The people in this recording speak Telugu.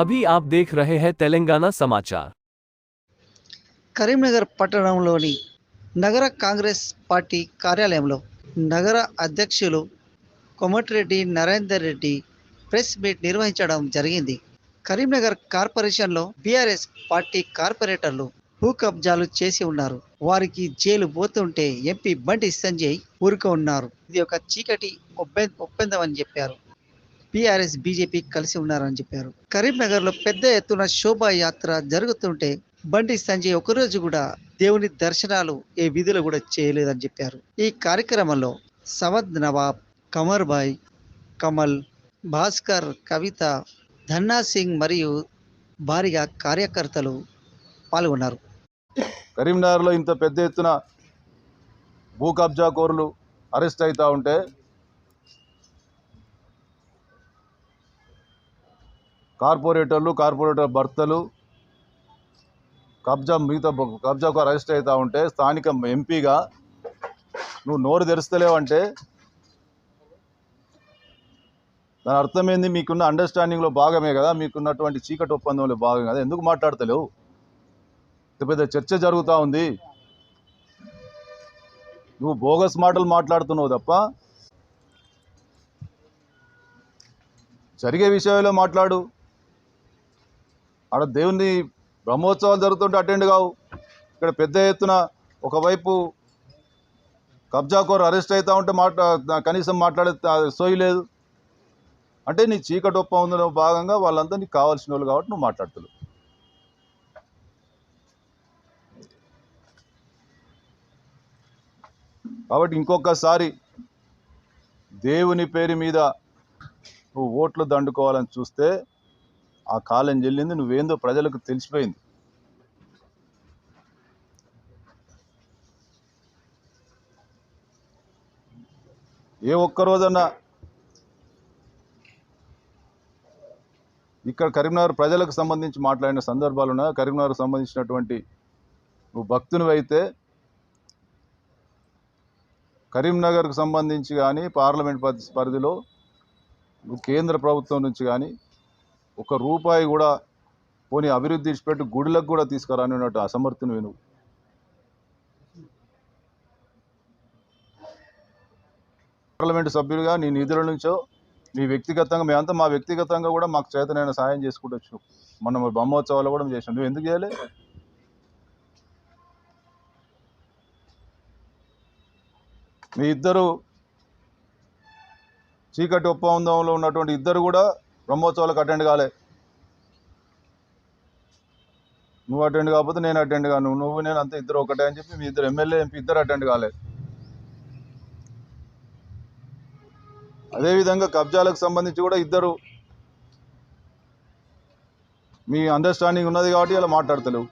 అభి ఆప్ దేఖ్ రహే హై తెలంగాణ సమాచార్ కరీంనగర్ పట్టణంలోని నగర కాంగ్రెస్ పార్టీ కార్యాలయంలో నగర అధ్యక్షులు కొమటిరెడ్డి నరేందర్ రెడ్డి ప్రెస్ మీట్ నిర్వహించడం జరిగింది. కరీంనగర్ కార్పొరేషన్లో బీఆర్ఎస్ పార్టీ కార్పొరేటర్లు భూ కబ్జాలు చేసి ఉన్నారు. వారికి జైలు పోతుంటే ఎంపీ బండి సంజయ్ ఊరుకో ఉన్నారు ఇది ఒక చీకటి ఒప్పందం అని చెప్పారు. బీఆర్ఎస్ బీజేపీ కలిసి ఉన్నారని చెప్పారు. కరీంనగర్లో పెద్ద ఎత్తున శోభాయాత్ర జరుగుతుంటే బండి సంజయ్ ఒకరోజు కూడా దేవుని దర్శనాలు ఏ విధులు కూడా చేయలేదని చెప్పారు. ఈ కార్యక్రమంలో సవద్ నవాబ్ కమర్ భాయ్ కమల్ భాస్కర్ కవిత ధన్నా సింగ్ మరియు భారీగా కార్యకర్తలు పాల్గొన్నారు. కరీంనగర్లో ఇంత పెద్ద ఎత్తున భూ కబ్జా కోరులు అరెస్ట్ అవుతూ ఉంటే కార్పొరేటర్లు కార్పొరేటర్ భర్తలు కబ్జా మిగతా కబ్జాకు అరెస్ట్ అవుతూ ఉంటే స్థానిక ఎంపీగా నువ్వు నోరు తెరుస్తలేవంటే దాని అర్థం ఏంది మీకున్న అండర్స్టాండింగ్లో భాగమే కదా మీకున్నటువంటి చీకటి ఒప్పందంలో భాగం కదా ఎందుకు మాట్లాడతలేవు? పెద్ద చర్చ జరుగుతూ ఉంది. నువ్వు బోగస్ మాటలు మాట్లాడుతున్నావు తప్ప జరిగే విషయంలో మాట్లాడు. ఆడ దేవుని బ్రహ్మోత్సవాలు జరుగుతుంటే అటెండ్ కావు. ఇక్కడ పెద్ద ఎత్తున ఒకవైపు కబ్జాకోరు అరెస్ట్ అవుతా ఉంటే మాట్లా కనీసం మాట్లాడే త- సోయి లేదు. అంటే నీ చీకటి ఒప్పందంలో భాగంగా వాళ్ళంతా నీకు కావాల్సిన వాళ్ళు కాబట్టి నువ్వు మాట్లాడుతున్నావు. కాబట్టి ఇంకొకసారి దేవుని పేరు మీద నువ్వు ఓట్లు దండుకోవాలని చూస్తే ఆ కాలం చెల్లింది నువ్వేందో ప్రజలకు తెలిసిపోయింది. ఏ ఒక్కరోజన్నా ఇక్కడ కరీంనగర్ ప్రజలకు సంబంధించి మాట్లాడిన సందర్భాలు ఉన్నాయి? కరీంనగర్ సంబంధించినటువంటి నువ్వు భక్తునివైతే అయితే కరీంనగర్కు సంబంధించి కానీ పార్లమెంట్ పరి- పరిధిలో నువ్వు కేంద్ర ప్రభుత్వం నుంచి కానీ ఒక రూపాయి కూడా పోనీ అభివృద్ధి ఇచ్చిపెట్టి గుడిలకు కూడా తీసుకురాని ఉన్నట్టు అసమర్థం నువ్వు. పార్లమెంట్ సభ్యులుగా నీ నిధుల నుంచో నీ వ్యక్తిగతంగా మేమంతా మా వ్యక్తిగతంగా కూడా మాకు చేతనైన సాయం చేసుకుంటూ మనం బ్రహ్మోత్సవాలు కూడా చేసినాం నువ్వు ఎందుకు చేయలే? మీ ఇద్దరు చీకటి ఒప్పందంలో ఉన్నటువంటి ఇద్దరు కూడా బ్రహ్మోత్సవాలకు అటెండ్ కాలే. నువ్వు అటెండ్ కాకపోతే నేను అటెండ్ కాను. నువ్వు నేను అంత ఇద్దరు ఒకటే అని చెప్పి మీ ఇద్దరు ఎమ్మెల్యే ఎంపీ ఇద్దరు అటెండ్ కాలేదు అదేవిధంగా కబ్జాలకు సంబంధించి కూడా ఇద్దరు మీ అండర్స్టాండింగ్ ఉన్నది కాబట్టి ఇలా మాట్లాడతలేవు.